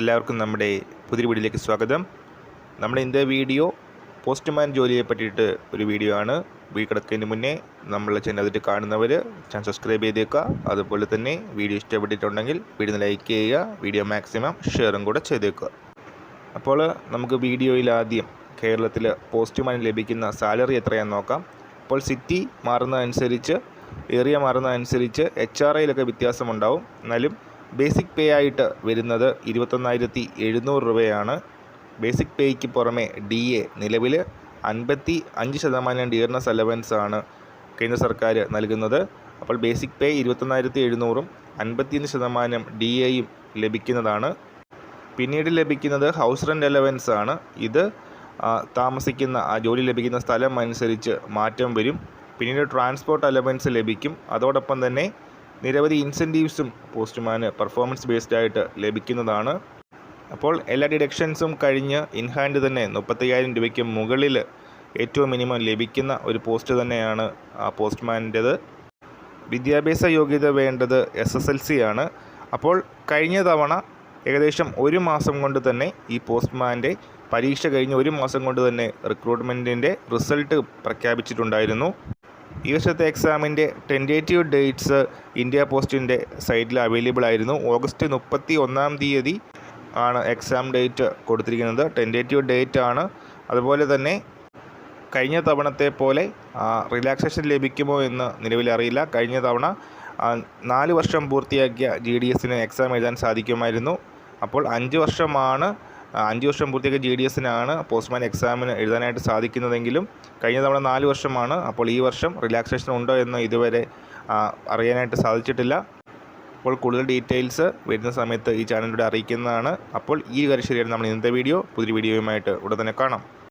എല്ലാവർക്കും നമ്മുടെ പുതിയ വീഡിയോയിലേക്ക് സ്വാഗതം. നമ്മുടെ ഇന്നത്തെ വീഡിയോ പോസ്റ്റ്മാൻ ജോലിയെ പറ്റിയിട്ട് ഒരു വീഡിയോ ആണ്. വീഡിയോ കിടക്കുന്നതിന് മുന്നേ നമ്മളെ ചാനൽ അതിട്ട് കാണുന്നവർ ചാനൽ സബ്സ്ക്രൈബ് ചെയ്തേക്കുക. അതുപോലെ തന്നെ വീഡിയോ ഇഷ്ടപ്പെട്ടിട്ടുണ്ടെങ്കിൽ വീഡിയോ ലൈക്ക് ചെയ്യുക വീഡിയോ മാക്സിമം ഷെയറും കൂടെ ചെയ്തേക്കുക. അപ്പോൾ നമുക്ക് വീഡിയോയിൽ ആദ്യം കേരളത്തിൽ പോസ്റ്റ്മാൻ ലഭിക്കുന്ന സാലറി എത്രയാണെന്ന് നോക്കാം. അപ്പോൾ സിറ്റി മാറുന്നതനുസരിച്ച് ഏരിയ മാറുന്നതനുസരിച്ച് എച്ച് ആർ ഐയിലൊക്കെ വ്യത്യാസമുണ്ടാവും. എന്നാലും ബേസിക് പേ ആയിട്ട് വരുന്നത് ഇരുപത്തൊന്നായിരത്തി എഴുന്നൂറ് രൂപയാണ്. ബേസിക് പേയ്ക്ക് പുറമെ ഡി എ നിലവിൽ അൻപത്തി അഞ്ച് ശതമാനം ഡിയർനെസ് അലവൻസ് ആണ് കേന്ദ്ര സർക്കാർ നൽകുന്നത്. അപ്പോൾ ബേസിക് പേ ഇരുപത്തൊന്നായിരത്തി എഴുന്നൂറും അൻപത്തിയഞ്ച് ശതമാനം ഡി എയും ലഭിക്കുന്നതാണ്. പിന്നീട് ലഭിക്കുന്നത് ഹൗസ് റെന്റ് അലവൻസ് ആണ്. ഇത് താമസിക്കുന്ന ആ ജോലി ലഭിക്കുന്ന സ്ഥലം അനുസരിച്ച് മാറ്റം വരും. പിന്നീട് ട്രാൻസ്പോർട്ട് അലവൻസ് ലഭിക്കും. അതോടൊപ്പം തന്നെ നിരവധി ഇൻസെന്റീവ്സും പോസ്റ്റ്മാന് പെർഫോമൻസ് ബേസ്ഡ് ആയിട്ട് ലഭിക്കുന്നതാണ്. അപ്പോൾ എല്ലാ ഡിഡക്ഷൻസും കഴിഞ്ഞ് ഇൻഹാൻഡ് തന്നെ മുപ്പത്തയ്യായിരം രൂപയ്ക്ക് മുകളിൽ ഏറ്റവും മിനിമം ലഭിക്കുന്ന ഒരു പോസ്റ്റ് തന്നെയാണ് ആ പോസ്റ്റ്മാന്റേത് വിദ്യാഭ്യാസ യോഗ്യത വേണ്ടത് എസ് എസ് എൽ സി ആണ്. അപ്പോൾ കഴിഞ്ഞ തവണ ഏകദേശം ഒരു മാസം കൊണ്ട് തന്നെ ഈ പോസ്റ്റ്മാന്റെ പരീക്ഷ കഴിഞ്ഞ് ഒരു മാസം കൊണ്ട് തന്നെ റിക്രൂട്ട്മെന്റിന്റെ റിസൾട്ട് പ്രഖ്യാപിച്ചിട്ടുണ്ടായിരുന്നു. ഈ വർഷത്തെ എക്സാമിന്റെ ടെന്റേറ്റീവ് ഡേറ്റ്സ് ഇന്ത്യ പോസ്റ്റിന്റെ സൈറ്റിൽ അവൈലബിൾ ആയിരുന്നു. ഓഗസ്റ്റ് മുപ്പത്തി ഒന്നാം തീയതി ആണ് എക്സാം ഡേറ്റ് കൊടുത്തിരിക്കുന്നത്. ടെന്റേറ്റീവ് ഡേറ്റ് ആണ്. അതുപോലെ തന്നെ കഴിഞ്ഞ തവണത്തെ പോലെ റിലാക്സേഷൻ ലഭിക്കുമോ എന്ന് നിലവിൽ അറിയില്ല. കഴിഞ്ഞ തവണ നാല് വർഷം പൂർത്തിയാക്കിയ ജി ഡി എസിന് എക്സാം എഴുതാൻ സാധിക്കുമായിരുന്നു. അപ്പോൾ അഞ്ച് വർഷമാണ് അഞ്ച് വർഷം പൂർത്തിയാക്കിയ ജി ഡി എസിനാണ് പോസ്റ്റ്മാൻ എക്സാമിന് എഴുതാനായിട്ട് സാധിക്കുന്നതെങ്കിലും കഴിഞ്ഞ തവണ നാല് വർഷമാണ്. അപ്പോൾ ഈ വർഷം റിലാക്സേഷൻ ഉണ്ടോ എന്ന് ഇതുവരെ അറിയാനായിട്ട് സാധിച്ചിട്ടില്ല. അപ്പോൾ കൂടുതൽ ഡീറ്റെയിൽസ് വരുന്ന സമയത്ത് ഈ ചാനലിലൂടെ അറിയിക്കുന്നതാണ്. അപ്പോൾ ഈ കാര്യം ശരിയാണ് നമ്മൾ ഇന്നത്തെ വീഡിയോ പുതിയ വീഡിയോയുമായിട്ട് ഉടൻ തന്നെ കാണാം.